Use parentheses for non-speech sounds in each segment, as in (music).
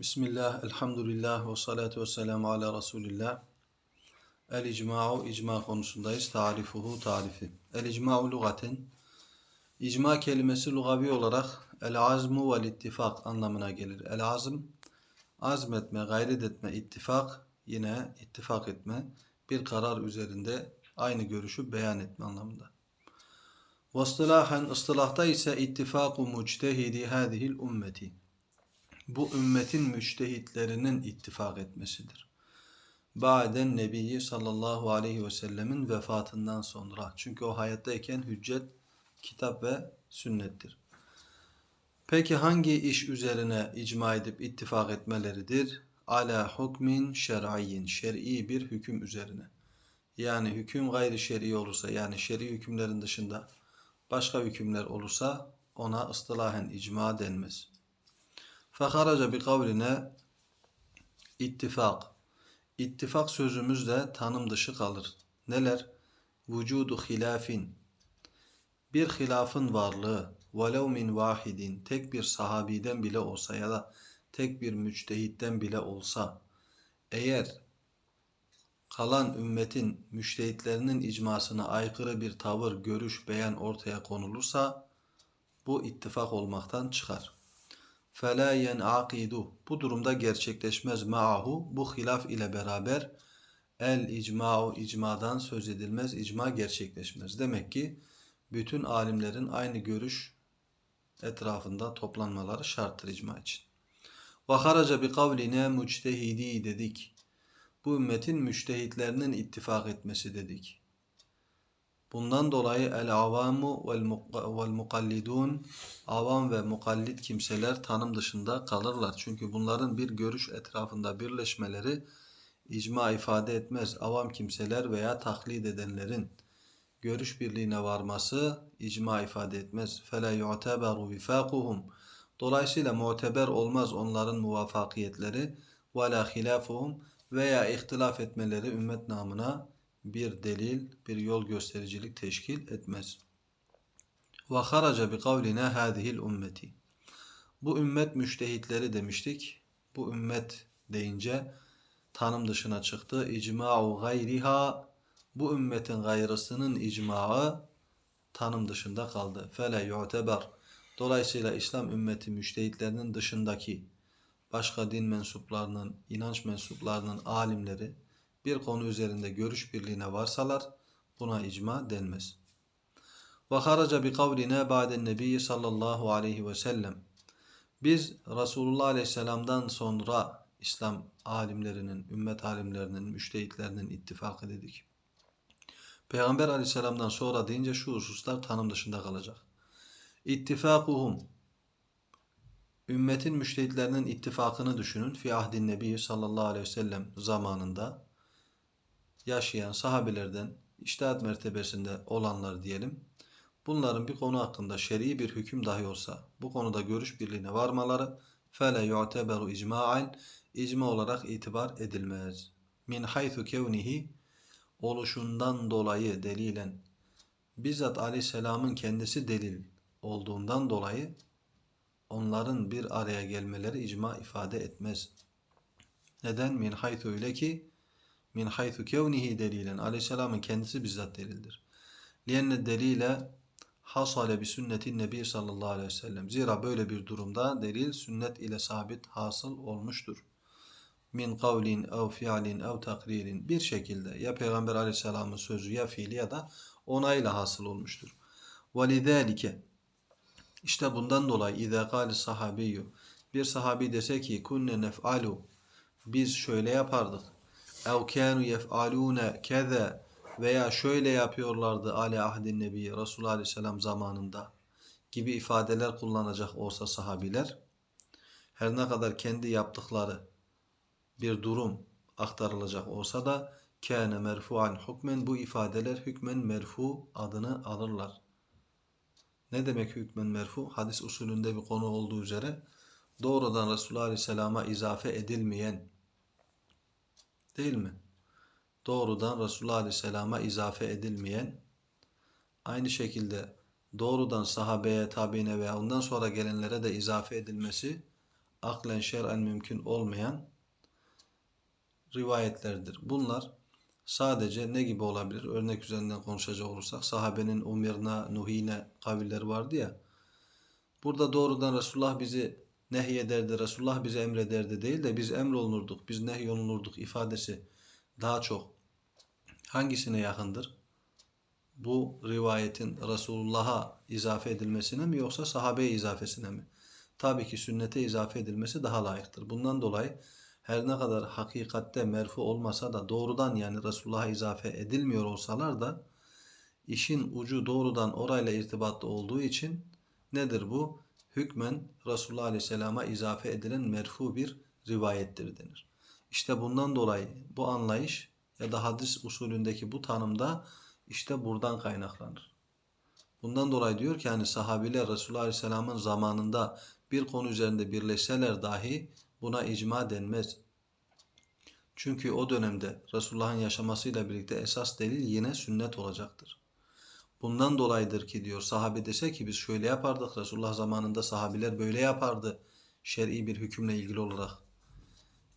Bismillah, elhamdülillah ve salatu ve selamu ala Resulillah. El icma'u icma konusundayız. Tarifuhu tarifi. El icma'u lugaten. İcma kelimesi lugavi olarak el azmu vel ittifak anlamına gelir. El azm azmetme, gayret etme, ittifak yine ittifak etme, bir karar üzerinde aynı görüşü beyan etme anlamında. Ve ıstılahen ıstılahta ise ittifaku muctehidi hadihil ümmeti bu ümmetin müçtehitlerinin ittifak etmesidir. Ba'den Nebi sallallahu aleyhi ve sellemin vefatından sonra. Çünkü o hayattayken hüccet, kitap ve sünnettir. Peki hangi iş üzerine icma edip ittifak etmeleridir? Ala hukmin şer'iyyin, şer'i bir hüküm üzerine. Yani hüküm gayri şer'i olursa, yani şer'i hükümlerin dışında başka hükümler olursa ona ıstılahen icma denmez. Feharaca bi kavline ittifak. İttifak sözümüz de tanım dışı kalır. Neler? Vücudu hilafin. Bir hilafın varlığı. Velev min vahidin. Tek bir sahabiden bile olsa ya da tek bir müçtehitten bile olsa. Eğer kalan ümmetin müştehitlerinin icmasına aykırı bir tavır, görüş, beyan ortaya konulursa bu ittifak olmaktan çıkar. فَلَا يَنْعَقِدُ Bu durumda gerçekleşmez ma'ahu bu hilaf ile beraber el icma'u icmadan söz edilmez, icma gerçekleşmez. Demek ki bütün alimlerin aynı görüş etrafında toplanmaları şarttır icma için. Ve haraca bi kavline müçtehidi dedik. Bu ümmetin müçtehitlerinin ittifak etmesi dedik. Bundan dolayı el avamu vel mukallidun avam ve mukallit kimseler tanım dışında kalırlar. Çünkü bunların bir görüş etrafında birleşmeleri icma ifade etmez. Avam kimseler veya taklit edenlerin görüş birliğine varması icma ifade etmez. فَلَا يُعْتَبَرُ وِفَاقُهُمْ Dolayısıyla muteber olmaz onların muvafakiyetleri وَلَا خِلَافُهُمْ veya ihtilaf etmeleri ümmet namına bir delil, bir yol göstericilik teşkil etmez. Ve haraca bi kavline hadihil ümmeti. Bu ümmet müştehitleri demiştik. Bu ümmet deyince tanım dışına çıktı. İcma'u gayriha bu ümmetin gayrısının icmağı tanım dışında kaldı. Fele yu'teber. Dolayısıyla İslam ümmeti müştehitlerinin dışındaki başka din mensuplarının, inanç mensuplarının alimleri bir konu üzerinde görüş birliğine varsalar buna icma denmez. Ve haraca bi kavline ba'den nebi sallallahu aleyhi ve sellem. Biz Resulullah aleyhisselamdan sonra İslam alimlerinin, ümmet alimlerinin, müştehitlerinin ittifak dedik. Peygamber aleyhisselamdan sonra deyince şu hususlar tanım dışında kalacak. İttifakuhum Ümmetin müştehitlerinin ittifakını düşünün. Fi ahdin nebi sallallahu aleyhi ve sellem zamanında yaşayan sahabelerden iştihat mertebesinde olanlar diyelim. Bunların bir konu hakkında şer'i bir hüküm dahi olsa bu konuda görüş birliğine varmaları fele yu'teberu icma'en icma olarak itibar edilmez. Min haythu kevnihi oluşundan dolayı delilen bizzat aleyhisselamın kendisi delil olduğundan dolayı onların bir araya gelmeleri icma ifade etmez. Neden? Min haythu öyle ki min haythu kevnihi delilen. Aleyhisselamın kendisi bizzat delildir. Liyenne delile hasale bi sünnetin nebi sallallahu aleyhi ve sellem. Zira böyle bir durumda delil sünnet ile sabit hasıl olmuştur. Min kavlin ev fiilin ev takririn bir şekilde ya Peygamber aleyhisselamın sözü ya fiili ya da onayla hasıl olmuştur. Velidâlike işte bundan dolayı İzâ kâli sahabiyyü bir sahabi dese ki kunne nef'alu biz şöyle yapardık ev kânu yef'alûne keze veya şöyle yapıyorlardı Ali ahdin nebi Resulullah aleyhisselam zamanında gibi ifadeler kullanacak olsa sahabiler her ne kadar kendi yaptıkları bir durum aktarılacak olsa da kâne merfu'an hukmen bu ifadeler hükmen merfu adını alırlar. Ne demek hükmen merfu? Hadis usulünde bir konu olduğu üzere doğrudan Resulullah Aleyhisselam'a izafe edilmeyen Değil mi? Doğrudan Resulullah Aleyhisselam'a izafe edilmeyen, aynı şekilde doğrudan sahabeye, tabiine veya ondan sonra gelenlere de izafe edilmesi aklen şer'en mümkün olmayan rivayetlerdir. Bunlar sadece ne gibi olabilir? Örnek üzerinden konuşacak olursak sahabenin umirna, nuhine kavilleri vardı ya. Burada doğrudan Resulullah bizi nehyederdi, Resulullah bizi emrederdi değil de biz emrolunurduk, biz nehyolunurduk ifadesi daha çok hangisine yakındır? Bu rivayetin Resulullah'a izafe edilmesine mi yoksa sahabeye izafesine mi? Tabii ki sünnete izafe edilmesi daha layıktır. Bundan dolayı her ne kadar hakikatte merfu olmasa da doğrudan yani Resulullah'a izafe edilmiyor olsalar da işin ucu doğrudan orayla irtibatlı olduğu için nedir bu? Hükmen Resulullah Aleyhisselam'a izafe edilen merfu bir rivayettir denir. İşte bundan dolayı bu anlayış ya da hadis usulündeki bu tanımda işte buradan kaynaklanır. Bundan dolayı diyor ki hani sahabiler Resulullah Aleyhisselam'ın zamanında bir konu üzerinde birleşseler dahi buna icma denmez. Çünkü o dönemde Resulullah'ın yaşamasıyla birlikte esas delil yine sünnet olacaktır. Bundan dolayıdır ki diyor sahabe dese ki biz şöyle yapardık Resulullah zamanında sahabiler böyle yapardı şer'i bir hükümle ilgili olarak.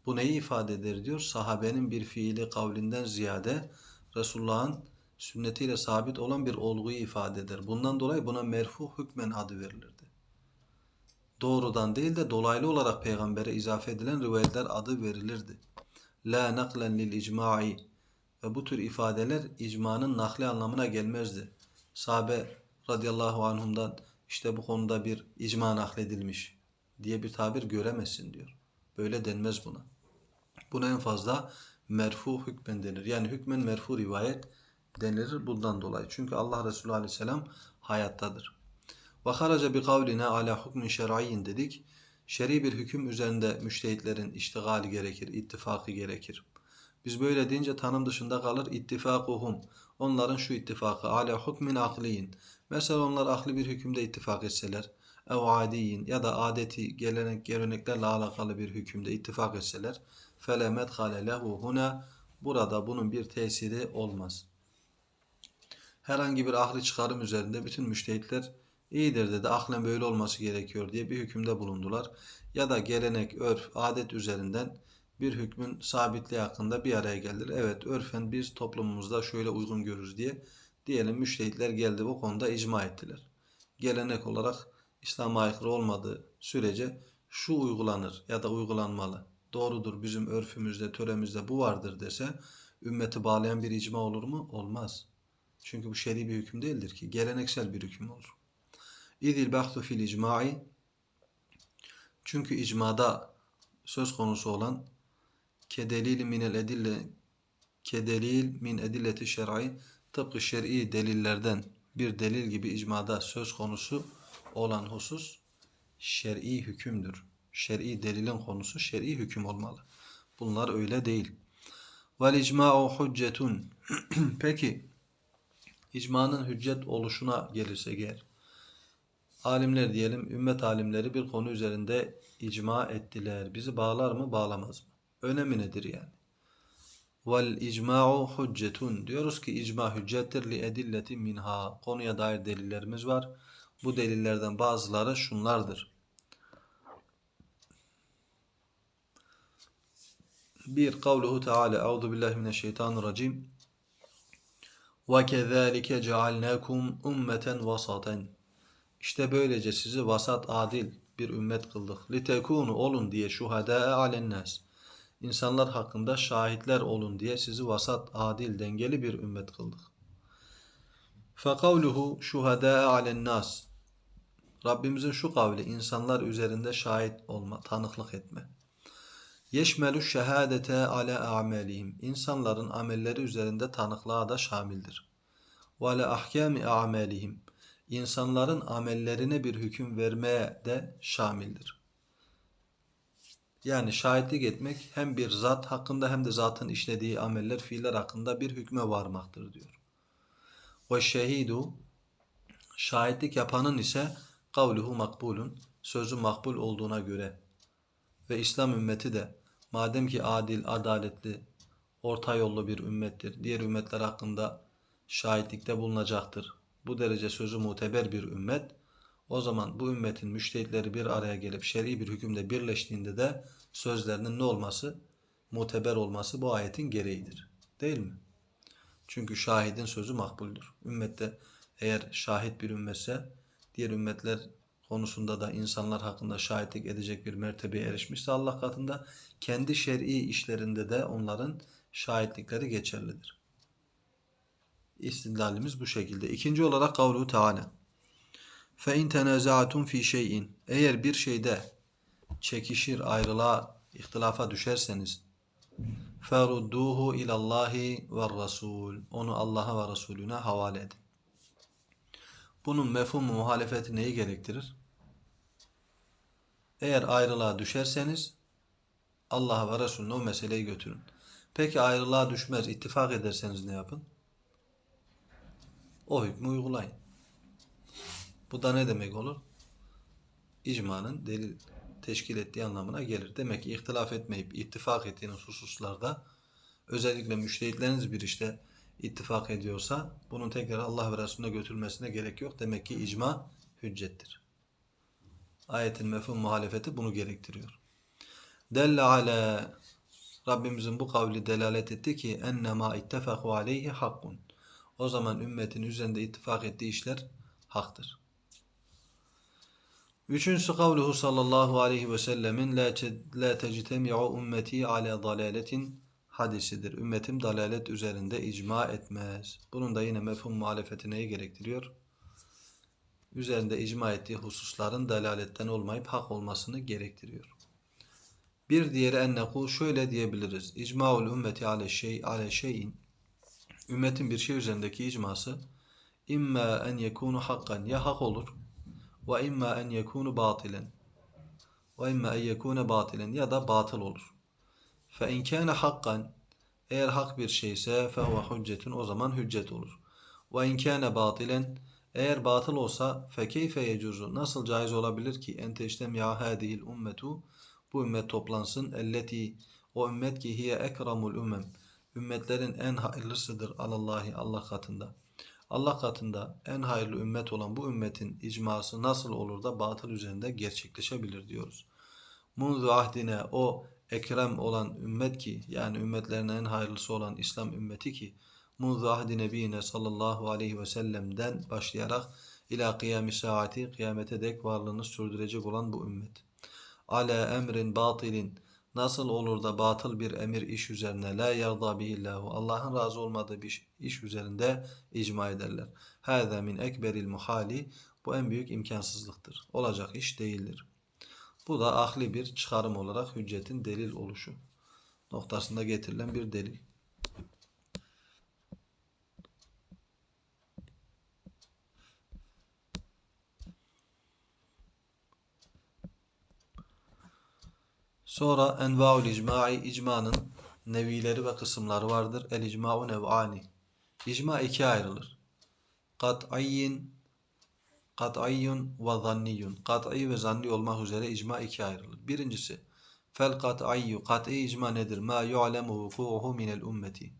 Bu neyi ifade eder diyor? Sahabenin bir fiili kavlinden ziyade Resulullah'ın sünnetiyle sabit olan bir olguyu ifade eder. Bundan dolayı buna merfu hükmen adı verilirdi. Doğrudan değil de dolaylı olarak peygambere izafe edilen rivayetler adı verilirdi. La naklen lil icma'i ve bu tür ifadeler icmanın nakli anlamına gelmezdi. Sahabe radıyallahu anhumdan işte bu konuda bir icma nakledilmiş diye bir tabir göremezsin diyor. Böyle denmez buna. Buna en fazla merfu hükmen denir. Yani hükmen merfu rivayet denilir bundan dolayı. Çünkü Allah Resulü aleyhisselam hayattadır. Ve haraca bi kavline ala hukmin şer'iyyin dedik. Şer'i bir hüküm üzerinde müştehitlerin iştigali gerekir, ittifakı gerekir. Biz böyle deyince tanım dışında kalır ittifakuhum. Onların şu ittifakı ala hukmin akliyin. Mesela onlar akli bir hükümde ittifak etseler, ev adiyin ya da adeti gelenek geleneklerle alakalı bir hükümde ittifak etseler, felemet hale lehu huna burada bunun bir tesiri olmaz. Herhangi bir ahli çıkarım üzerinde bütün müştehitler iyidir dedi, aklen böyle olması gerekiyor diye bir hükümde bulundular. Ya da gelenek, örf, adet üzerinden bir hükmün sabitliği hakkında bir araya geldiler. Evet örfen biz toplumumuzda şöyle uygun görürüz diye diyelim müştehitler geldi bu konuda icma ettiler. Gelenek olarak İslam'a aykırı olmadığı sürece şu uygulanır ya da uygulanmalı. Doğrudur bizim örfümüzde, töremizde bu vardır dese ümmeti bağlayan bir icma olur mu? Olmaz. Çünkü bu şer'i bir hüküm değildir ki. Geleneksel bir hüküm olur. İzil bahtu fil icma'i çünkü icmada söz konusu olan kedelil minel edille kedelil min edilleti şer'i tıpkı şer'i delillerden bir delil gibi icmada söz konusu olan husus şer'i hükümdür. Şer'i delilin konusu şer'i hüküm olmalı. Bunlar öyle değil. Vel icma'u hüccetun. (clears throat) Peki icmanın hüccet oluşuna gelirsek eğer alimler diyelim ümmet alimleri bir konu üzerinde icma ettiler. Bizi bağlar mı bağlamaz mı? Önemi nedir yani? Vel icma'u hüccetun. Diyoruz ki icma hüccettir li edilleti minha. Konuya dair delillerimiz var. Bu delillerden bazıları şunlardır. Bir kavluhu Teala Euzu billahi mineşşeytanirracim. Ve kezalike cealnakum ummeten vasaten. İşte böylece sizi vasat adil bir ümmet kıldık. Litekunu olun diye şuhada alennas. İnsanlar hakkında şahitler olun diye sizi vasat adil dengeli bir ümmet kıldık. Fekavluhu şuhada alennas. Rabbimizin şu kavli insanlar üzerinde şahit olma, tanıklık etme. Yeşmelü şehadete ala amelihim. İnsanların amelleri üzerinde tanıklığa da şamildir. Ala ahkami amelihim. İnsanların amellerine bir hüküm vermeye de şamildir. Yani şahitlik etmek hem bir zat hakkında hem de zatın işlediği ameller, fiiller hakkında bir hükme varmaktır diyor. Ve şehidu şahitlik yapanın ise kavluhu makbulun sözü makbul olduğuna göre ve İslam ümmeti de madem ki adil, adaletli, orta yollu bir ümmettir. Diğer ümmetler hakkında şahitlikte bulunacaktır. Bu derece sözü muteber bir ümmet. O zaman bu ümmetin müştehitleri bir araya gelip şer'i bir hükümde birleştiğinde de sözlerinin ne olması? Muteber olması bu ayetin gereğidir. Değil mi? Çünkü şahidin sözü makbuldür. Ümmette eğer şahit bir ümmetse diğer ümmetler konusunda da insanlar hakkında şahitlik edecek bir mertebeye erişmişse Allah katında kendi şer'i işlerinde de onların şahitlikleri geçerlidir. İstidlalimiz bu şekilde. İkinci olarak kavlu Teala. Fe in tenaza'tum fi şey'in. Eğer bir şeyde çekişir, ayrılığa, ihtilafa düşerseniz ferudduhu ilallahi ve rasul. Onu Allah'a ve Resulüne havale edin. Bunun mefhumu muhalefeti neyi gerektirir? Eğer ayrılığa düşerseniz Allah'a ve Resulüne o meseleyi götürün. Peki ayrılığa düşmez, ittifak ederseniz ne yapın? O hükmü uygulayın. Bu da ne demek olur? İcmanın delil teşkil ettiği anlamına gelir. Demek ki ihtilaf etmeyip ittifak ettiğiniz hususlarda özellikle müştehitleriniz bir işte ittifak ediyorsa bunun tekrar Allah ve Resulüne götürmesine gerek yok. Demek ki icma hüccettir. Ayetin mefhum muhalefeti bunu gerektiriyor. Delle ala Rabbimizin bu kavli delalet etti ki ennema ittefaku aleyhi hakkun. O zaman ümmetin üzerinde ittifak ettiği işler haktır. Üçüncüsü kavluhu sallallahu aleyhi ve sellemin la, te- la tectemi'u ümmeti ala dalaletin hadisidir. Ümmetim dalalet üzerinde icma etmez. Bunun da yine mefhum muhalefeti neyi gerektiriyor? Üzerinde icma ettiği hususların dalaletten olmayıp hak olmasını gerektiriyor. Bir diğeri ennekul şöyle diyebiliriz. İcmaul ümmeti ale şey ale şeyin. Ümmetin bir şey üzerindeki icması imma en yekunu hakkan ya hak olur ve imma en yekunu batilen ve imma en yekune batilen ya da batıl olur. Fe in kana hakkan eğer hak bir şeyse fe huve hüccetun o zaman hüccet olur. Ve in kana batilen eğer batıl olsa fe keyfe yecuzu nasıl caiz olabilir ki en teştemiya hadihil ummetu bu ümmet toplansın elleti o ümmet ki hiye ekramul ümmem ümmetlerin en hayırlısıdır alallahi Allah katında. Allah katında en hayırlı ümmet olan bu ümmetin icması nasıl olur da batıl üzerinde gerçekleşebilir diyoruz. Munzu ahdine o ekrem olan ümmet ki yani ümmetlerin en hayırlısı olan İslam ümmeti ki Munzu ahdi nebine sallallahu aleyhi ve sellem'den başlayarak ila kıyami saati kıyamete dek varlığını sürdürecek olan bu ümmet. Ala emrin batilin nasıl olur da batıl bir emir iş üzerine la yarda bihillahu Allah'ın razı olmadığı bir iş üzerinde icma ederler. Hâzâ min ekberil muhali bu en büyük imkansızlıktır. Olacak iş değildir. Bu da ahli bir çıkarım olarak hüccetin delil oluşu noktasında getirilen bir delil. Sonra envaul icma'i icmanın nevileri ve kısımları vardır. El icma'u nev'ani. İcma ikiye ayrılır. Kat'ayyin kat'iyyun ve zanniyun. Kat'i ve zanni olmak üzere icma ikiye ayrılır. Birincisi fel kat'ayyu. Kat'i icma nedir? Ma yu'lemu vuku'uhu minel ümmeti.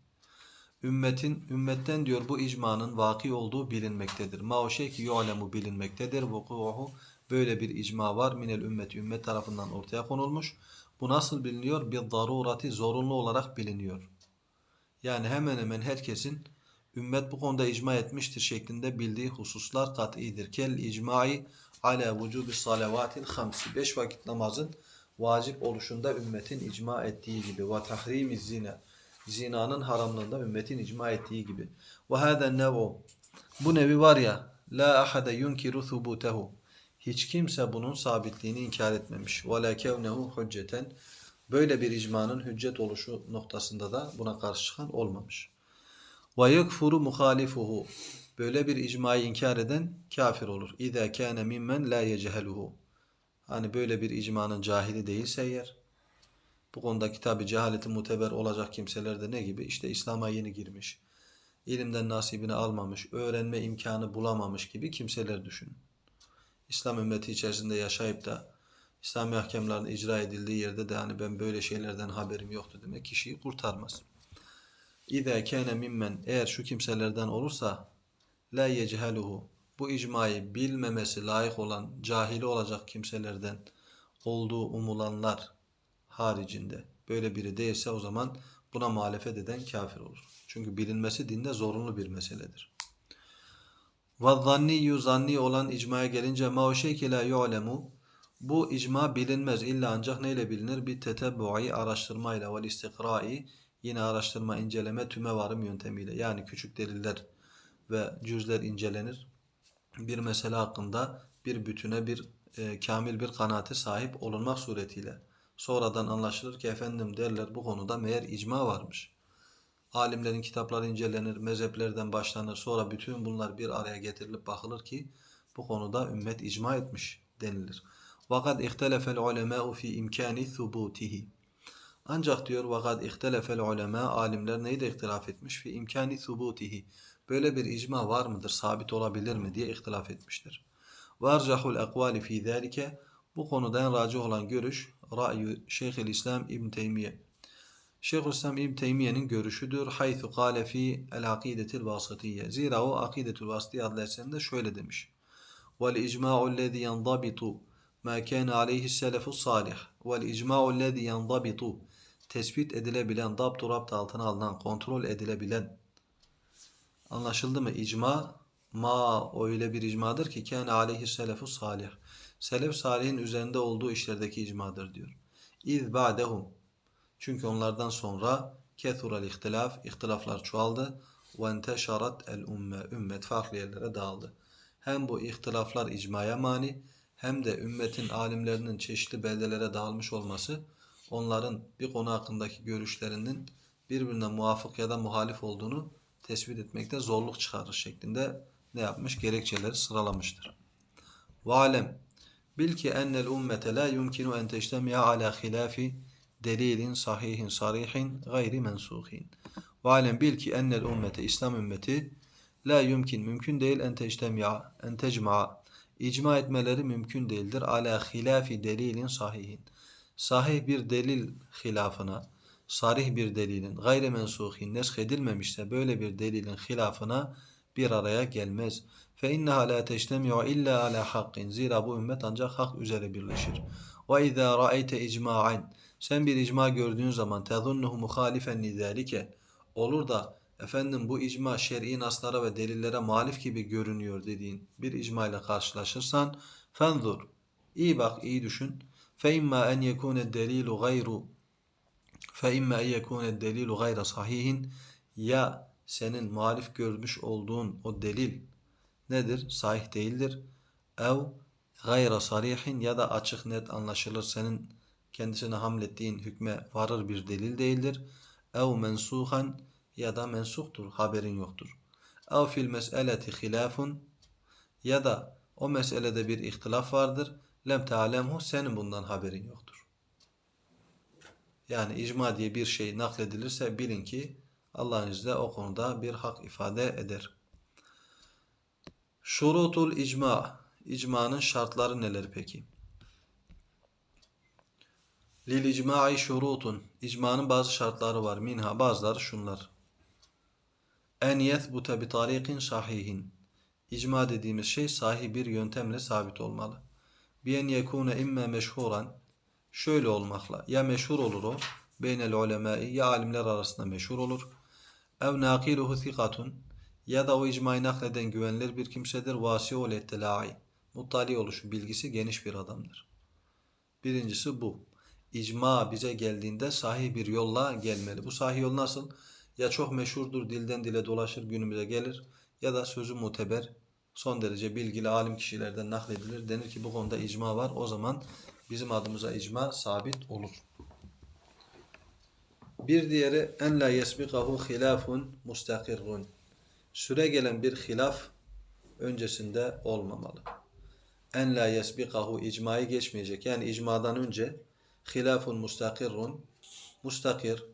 Ümmetin, ümmetten diyor bu icmanın vaki olduğu bilinmektedir. Ma o şey ki yu'lemu bilinmektedir. Vuku'uhu böyle bir icma var. Minel ümmeti ümmet tarafından ortaya konulmuş. Bu nasıl biliniyor? Bir darurati zorunlu olarak biliniyor. Yani hemen hemen herkesin ümmet bu konuda icma etmiştir şeklinde bildiği hususlar kat'idir. Kel icmai ala vücubi salavatil hamsi. Beş vakit namazın vacip oluşunda ümmetin icma ettiği gibi. Ve tahrimi zina. Zinanın haramlığında ümmetin icma ettiği gibi. Ve hâden nev'u. Bu nevi var ya. La ahade yunkiru thubutehu Hiç kimse bunun sabitliğini inkar etmemiş. وَلَا كَوْنَهُ hücceten Böyle bir icmanın hüccet oluşu noktasında da buna karşı çıkan olmamış. وَيَكْفُرُ مُخَالِفُهُ Böyle bir icmayı inkar eden kafir olur. اِذَا كَانَ مِمَّنْ لَا يَجْهَلُهُ Hani böyle bir icmanın cahili değilse eğer, bu konuda kitabı cehaleti muteber olacak kimseler de ne gibi? İşte İslam'a yeni girmiş, ilimden nasibini almamış, öğrenme imkanı bulamamış gibi kimseler düşünün. İslam ümmeti içerisinde yaşayıp da İslami ahkamların icra edildiği yerde de hani ben böyle şeylerden haberim yoktu demek kişiyi kurtarmaz. İza kana mimmen eğer şu kimselerden olursa la yechhaluhu bu icmayı bilmemesi layık olan cahili olacak kimselerden olduğu umulanlar haricinde böyle biri değilse o zaman buna muhalefet eden kafir olur. Çünkü bilinmesi dinde zorunlu bir meseledir. Ve zanniyyu zanni olan icmaya gelince ma o şey ki yu'lemu bu icma bilinmez illa ancak neyle bilinir? Bir tetebbu'i araştırmayla ve istikra'i yine araştırma, inceleme, tüme varım yöntemiyle. Yani küçük deliller ve cüzler incelenir. Bir mesele hakkında bir bütüne bir e, kamil bir kanaate sahip olunmak suretiyle. Sonradan anlaşılır ki efendim derler bu konuda meğer icma varmış. Alimlerin kitapları incelenir, mezheplerden başlanır. Sonra bütün bunlar bir araya getirilip bakılır ki bu konuda ümmet icma etmiş denilir. Vakat ihtelefel ulemâ'u fi imkani thubutihi. Ancak diyor vakat ihtelefel ulema alimler neyde ihtilaf etmiş? Fi imkani thubutihi. Böyle bir icma var mıdır? Sabit olabilir mi diye ihtilaf etmiştir. Varcahul ekvali fi zalike. Bu konuda en racih olan görüş ra'yu Şeyhülislam İbn Teymiye. Şeyhülislam İbn Teymiye'nin görüşüdür. Haythu kâle fi el akidetil vasıtiye. Zira o akidetul vasıtiye adlı eserinde şöyle demiş. Vel icma'u lezi yandabitu ma kana aleyhi selefu salih. Vel icma'u lezi yandabitu tespit edilebilen, dapt rapt altına alınan, kontrol edilebilen anlaşıldı mı? İcma ma öyle bir icmadır ki kâne aleyhi selefu salih. Selef salihin üzerinde olduğu işlerdeki icmadır diyor. İz ba'dehum. Çünkü onlardan sonra kethurel ihtilaf, ihtilaflar çoğaldı. Ve enteşarat el ümme, ümmet farklı yerlere dağıldı. Hem bu ihtilaflar icmaya mani, hem de ümmetin alimlerinin çeşitli beldelere dağılmış olması, onların bir konu hakkındaki görüşlerinin birbirine muvafık ya da muhalif olduğunu tespit etmekte zorluk çıkarır şeklinde ne yapmış? Gerekçeleri sıralamıştır. Ve alem bil ki ennel ümmete la yumkinu en teştemi'a ala hilafi delilin sahihin sarihin gayri mensuhin. Ve alem bil ki ennel ümmete İslam ümmeti la yumkin mümkün değil en teştemi'a en icma etmeleri mümkün değildir ala hilafi delilin sahihin. Sahih bir delil hilafına sarih bir delilin gayri mensuhin nesk edilmemişse böyle bir delilin hilafına bir araya gelmez. Fe inneha la teştemi'u illa ala hakkin. Zira bu ümmet ancak hak üzere birleşir. Ve izâ ra'eyte icma'an. Sen bir icma gördüğün zaman tezunnuhu muhalifen nizalike. Olur da efendim bu icma şer'i naslara ve delillere muhalif gibi görünüyor dediğin bir icma ile karşılaşırsan fenzur. İyi bak, iyi düşün. Fe imma en yekune delilu gayru fe imma en yekune delilu gayra sahihin ya senin muhalif görmüş olduğun o delil nedir? Sahih değildir. Ev gayra sarihin ya da açık net anlaşılır senin kendisine hamlettiğin hükme varır bir delil değildir. Ev mensuhan ya da mensuktur haberin yoktur. Ev fil meseleti hilafun ya da o meselede bir ihtilaf vardır. Lem te'alemhu senin bundan haberin yoktur. Yani icma diye bir şey nakledilirse bilin ki Allah'ın izniyle o konuda bir hak ifade eder. Şurutul icma. İcmanın şartları neler peki? Lil icma'i şurutun. İcmanın bazı şartları var. Minha bazıları şunlar. En yethbute bi tariqin sahihin. İcma dediğimiz şey sahih bir yöntemle sabit olmalı. Bi en yekune imme meşhuran. Şöyle olmakla. Ya meşhur olur o. Beynel ulemai. Ya alimler arasında meşhur olur. Ev nakiluhu thikatun. Ya da o icmayı nakleden güvenilir bir kimsedir. Vasiul ettilai. Muttali oluşu bilgisi geniş bir adamdır. Birincisi bu. İcma bize geldiğinde sahih bir yolla gelmeli. Bu sahih yol nasıl? Ya çok meşhurdur, dilden dile dolaşır, günümüze gelir ya da sözü muteber, son derece bilgili alim kişilerden nakledilir. Denir ki bu konuda icma var. O zaman bizim adımıza icma sabit olur. Bir diğeri en la yesbikahu hilafun mustakirrun. Süre gelen bir hilaf öncesinde olmamalı. En la yesbikahu icmayı geçmeyecek. Yani icmadan önce hilafun mustakirrun mustakir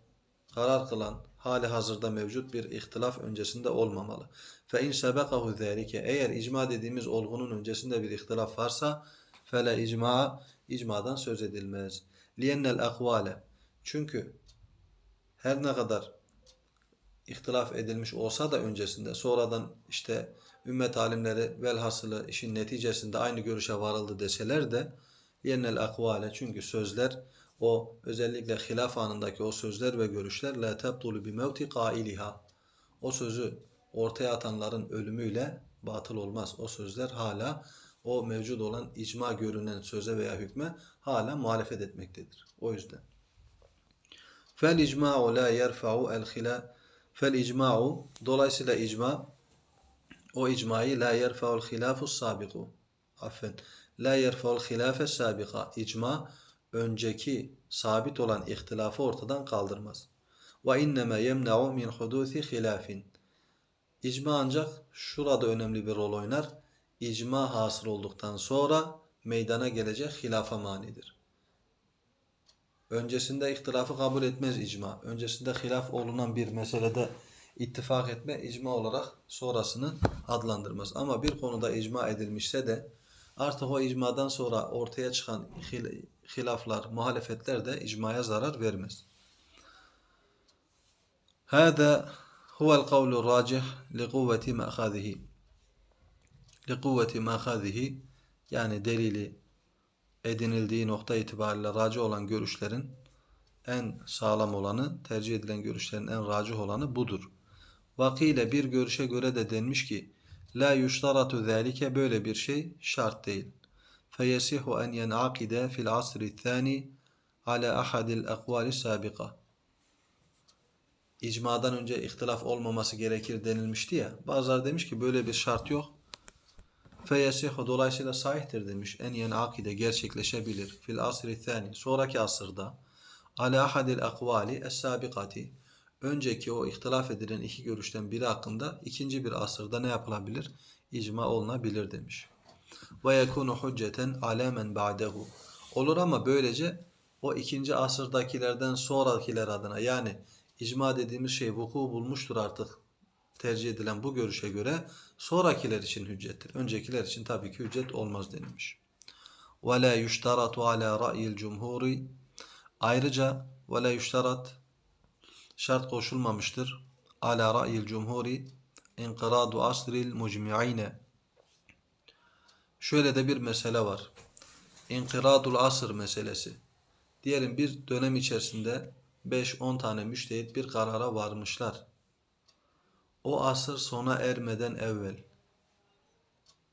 karar kılan hali hazırda mevcut bir ihtilaf öncesinde olmamalı. Fe in sebekahu zalike eğer icma dediğimiz olgunun öncesinde bir ihtilaf varsa fele icma icmadan söz edilmez. Liyennel akvale çünkü her ne kadar ihtilaf edilmiş olsa da öncesinde sonradan işte ümmet alimleri velhasılı işin neticesinde aynı görüşe varıldı deseler de yenel akvale çünkü sözler o özellikle hilaf anındaki o sözler ve görüşler la tebtulu bi mevti kailiha o sözü ortaya atanların ölümüyle batıl olmaz. O sözler hala o mevcut olan icma görünen söze veya hükme hala muhalefet etmektedir. O yüzden. Fel icma'u la yerfa'u el hila fel icma'u dolayısıyla icma o icmayı la yerfa'ul hilafu sabiku affen la yerfa'ul hilafe sabika icma önceki sabit olan ihtilafı ortadan kaldırmaz. Ve inneme yemna'u min hudusi hilafin İcma ancak şurada önemli bir rol oynar. İcma hasıl olduktan sonra meydana gelecek hilafa manidir. Öncesinde ihtilafı kabul etmez icma. Öncesinde hilaf olunan bir meselede ittifak etme icma olarak sonrasını adlandırmaz. Ama bir konuda icma edilmişse de Artık o icmadan sonra ortaya çıkan hilaflar, muhalefetler de icmaya zarar vermez. Hâdâ huvel kavlu racih li kuvveti mâkhâzihi. Li kuvveti mâkhâzihi yani delili edinildiği nokta itibariyle raci olan görüşlerin en sağlam olanı, tercih edilen görüşlerin en racih olanı budur. Vakile bir görüşe göre de denmiş ki la yuştaratu zalike böyle bir şey şart değil. Feyesihu en yenakide fil asri thani ala ahadil akvali sabika. İcmadan önce ihtilaf olmaması gerekir denilmişti ya. Bazıları demiş ki böyle bir şart yok. Feyesihu dolayısıyla sahihtir demiş. En yeni akide gerçekleşebilir. Fil asri thani sonraki asırda ala ahadil akvali es-sabikati önceki o ihtilaf edilen iki görüşten biri hakkında ikinci bir asırda ne yapılabilir? İcma olunabilir demiş. Ve yekunu hücceten ala men ba'dehu. Olur ama böylece o ikinci asırdakilerden sonrakiler adına yani icma dediğimiz şey vuku bulmuştur artık tercih edilen bu görüşe göre sonrakiler için hüccettir. Öncekiler için tabii ki hüccet olmaz denilmiş. La yuştaratu ala ra'yil cumhuri Ayrıca la yuştarat şart koşulmamıştır. Ala ra'yil cumhuri inqiradu asril mucmi'ine Şöyle de bir mesele var. İnkiradul asır meselesi. Diyelim bir dönem içerisinde 5-10 tane müştehit bir karara varmışlar. O asır sona ermeden evvel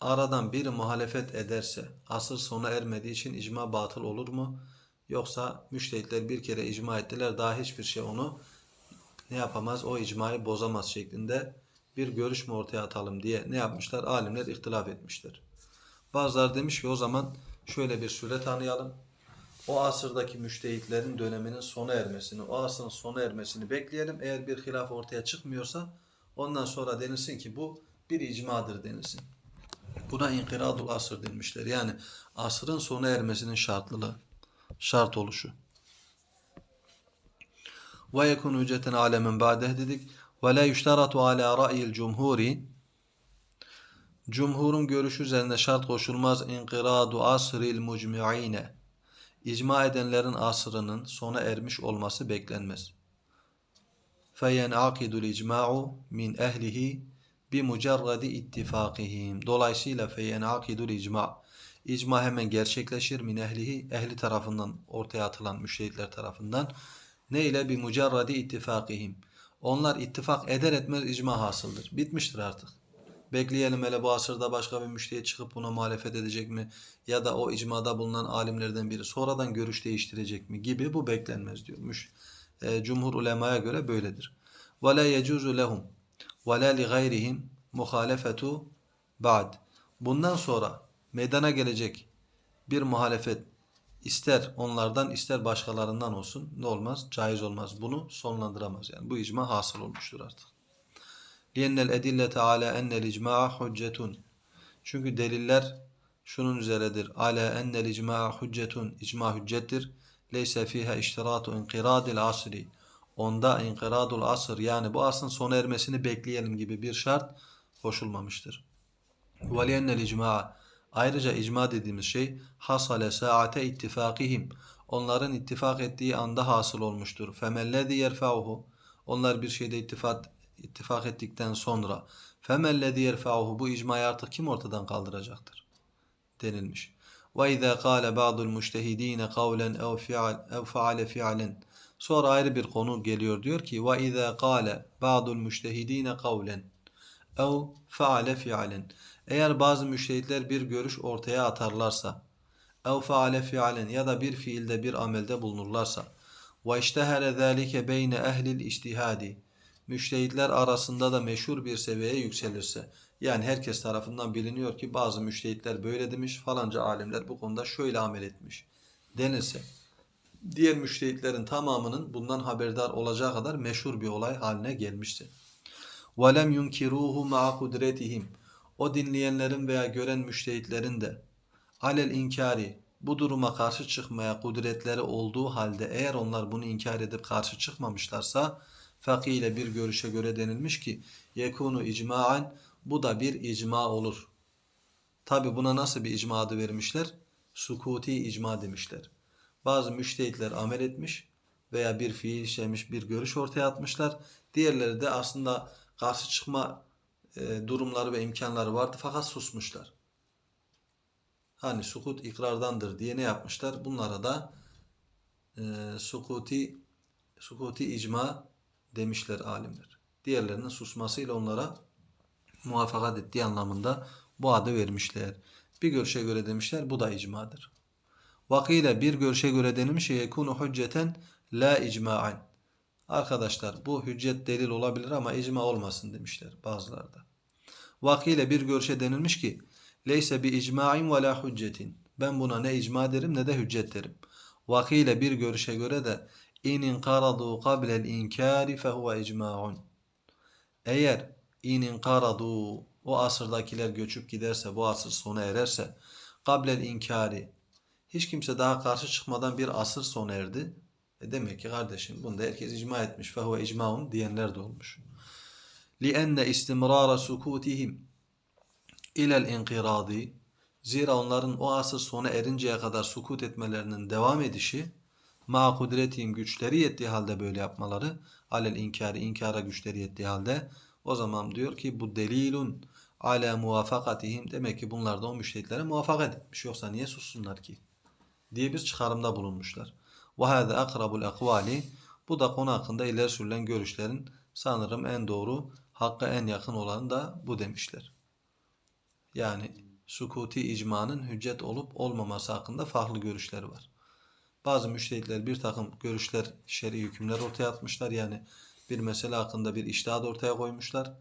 aradan biri muhalefet ederse asır sona ermediği için icma batıl olur mu? Yoksa müştehitler bir kere icma ettiler daha hiçbir şey onu ne yapamaz o icmayı bozamaz şeklinde bir görüş mü ortaya atalım diye ne yapmışlar? Alimler ihtilaf etmişler. Bazıları demiş ki o zaman şöyle bir süre tanıyalım. O asırdaki müştehitlerin döneminin sona ermesini, o asrın sona ermesini bekleyelim. Eğer bir hilaf ortaya çıkmıyorsa ondan sonra denilsin ki bu bir icmadır denilsin. Buna inkiradul asır denmişler. Yani asrın sona ermesinin şartlılığı, şart oluşu. Ve yekun hücceten alemen ba'deh dedik. Ve la yuştaratu ala ra'yil cumhuri Cumhurun görüşü üzerinde şart koşulmaz inkiradu asril mucmi'ine. İcma edenlerin asrının sona ermiş olması beklenmez. İcma'u min ehlihi bi mucerredi ittifakihim. Dolayısıyla feyenakidul icma. İcma hemen gerçekleşir min ehlihi ehli tarafından ortaya atılan müştehitler tarafından. Ne ile bi mucerredi ittifakihim. Onlar ittifak eder etmez icma hasıldır. Bitmiştir artık. Bekleyelim hele bu asırda başka bir müştehit çıkıp buna muhalefet edecek mi? Ya da o icmada bulunan alimlerden biri sonradan görüş değiştirecek mi? Gibi bu beklenmez diyormuş. E, cumhur ulemaya göre böyledir. وَلَا يَجُوزُ لَهُمْ وَلَا لِغَيْرِهِمْ مُخَالَفَةُ بَعْدِ Bundan sonra meydana gelecek bir muhalefet ister onlardan ister başkalarından olsun ne olmaz? Caiz olmaz. Bunu sonlandıramaz. Yani bu icma hasıl olmuştur artık. لِيَنَّ الْاَدِلَّةَ عَلَى اَنَّ الْاِجْمَاءَ حُجَّةٌ Çünkü deliller şunun üzeredir. عَلَى اَنَّ الْاِجْمَاءَ حُجَّةٌ İcma hüccettir. لَيْسَ ف۪يهَا اِشْتِرَاتُ اِنْقِرَادِ الْعَصْرِ Onda inkiradul asır yani bu asrın sona ermesini bekleyelim gibi bir şart koşulmamıştır. وَلِيَنَّ الْاِجْمَاءَ Ayrıca icma dediğimiz şey hasale saate ittifakihim. Onların ittifak ettiği anda hasıl olmuştur. Femellezi yerfa'uhu. Onlar bir şeyde ittifak, ittifak ettikten sonra femellezi yerfa'uhu bu icmayı artık kim ortadan kaldıracaktır? denilmiş. Ve izâ kâle ba'dul müştehidîne kavlen ev faale fi'alen. Sonra ayrı bir konu geliyor diyor ki ve izâ kâle ba'dul müştehidîne kavlen ev faale fi'alen Eğer bazı müştehitler bir görüş ortaya atarlarsa ev faale fi'alen ya da bir fiilde bir amelde bulunurlarsa ve iştehere zâlike beyne ehlil iştihadi müştehitler arasında da meşhur bir seviyeye yükselirse yani herkes tarafından biliniyor ki bazı müştehitler böyle demiş falanca alimler bu konuda şöyle amel etmiş denilse diğer müştehitlerin tamamının bundan haberdar olacağı kadar meşhur bir olay haline gelmişti. وَلَمْ يُنْكِرُوهُ مَعَ قُدْرَتِهِمْ O dinleyenlerin veya gören müştehitlerin de alel inkari bu duruma karşı çıkmaya kudretleri olduğu halde eğer onlar bunu inkar edip karşı çıkmamışlarsa fakih ile bir görüşe göre denilmiş ki yekunu icmaen bu da bir icma olur. Tabi buna nasıl bir icma adı vermişler? Sukuti icma demişler. Bazı müştehitler amel etmiş veya bir fiil işlemiş bir görüş ortaya atmışlar. Diğerleri de aslında karşı çıkma e, durumları ve imkanları vardı fakat susmuşlar. Hani sukut ikrardandır diye ne yapmışlar? Bunlara da e, sukuti sukuti icma demişler alimler. Diğerlerinin susmasıyla onlara muvaffakat ettiği anlamında bu adı vermişler. Bir görüşe göre demişler bu da icmadır. Vakile bir görüşe göre denilmiş yekunu hücceten la icmaen. Arkadaşlar bu hüccet delil olabilir ama icma olmasın demişler bazıları da. Vakile bir görüşe denilmiş ki leyse bi icmain ve la hüccetin. Ben buna ne icma derim ne de hüccet derim. Vakile bir görüşe göre de in inkaradu qablel inkari fehuve icmaun. Eğer in inkaradu o asırdakiler göçüp giderse bu asır sona ererse qablel inkari hiç kimse daha karşı çıkmadan bir asır sona erdi. E demek ki kardeşim bunda herkes icma etmiş. Fehuve icmaun diyenler de olmuş. لِأَنَّ اِسْتِمْرَارَ سُكُوتِهِمْ ilel inkiradi zira onların o asır sona erinceye kadar sukut etmelerinin devam edişi ma kudretihim güçleri yettiği halde böyle yapmaları alel inkari inkara güçleri yettiği halde o zaman diyor ki bu delilun ala muvafakatihim demek ki bunlar da o müştehitlere muvaffakat etmiş yoksa niye sussunlar ki diye bir çıkarımda bulunmuşlar. Ve hâze akrabul akvali bu da konu hakkında ileri sürülen görüşlerin sanırım en doğru hakka en yakın olanı da bu demişler. Yani sukuti icmanın hüccet olup olmaması hakkında farklı görüşler var. Bazı müştehitler bir takım görüşler, şer'i hükümler ortaya atmışlar. Yani bir mesele hakkında bir iştihad ortaya koymuşlar.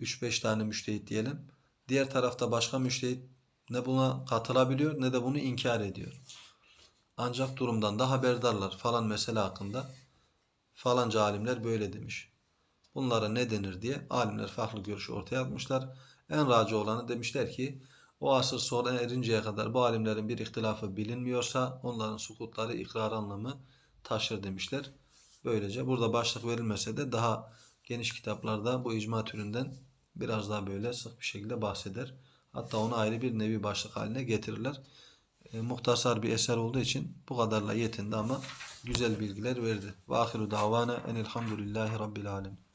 3-5 tane müştehit diyelim. Diğer tarafta başka müştehit ne buna katılabiliyor ne de bunu inkar ediyor. Ancak durumdan da haberdarlar. Falan mesele hakkında falanca alimler böyle demiş. Bunlara ne denir diye alimler farklı görüş ortaya atmışlar. En racı olanı demişler ki o asır sonra erinceye kadar bu alimlerin bir ihtilafı bilinmiyorsa onların sukutları ikrar anlamı taşır demişler. Böylece burada başlık verilmese de daha geniş kitaplarda bu icma türünden biraz daha böyle sık bir şekilde bahseder. Hatta onu ayrı bir nevi başlık haline getirirler. E, muhtasar bir eser olduğu için bu kadarla yetindi ama güzel bilgiler verdi. Ve ahiru davana enelhamdülillahi rabbil alemin.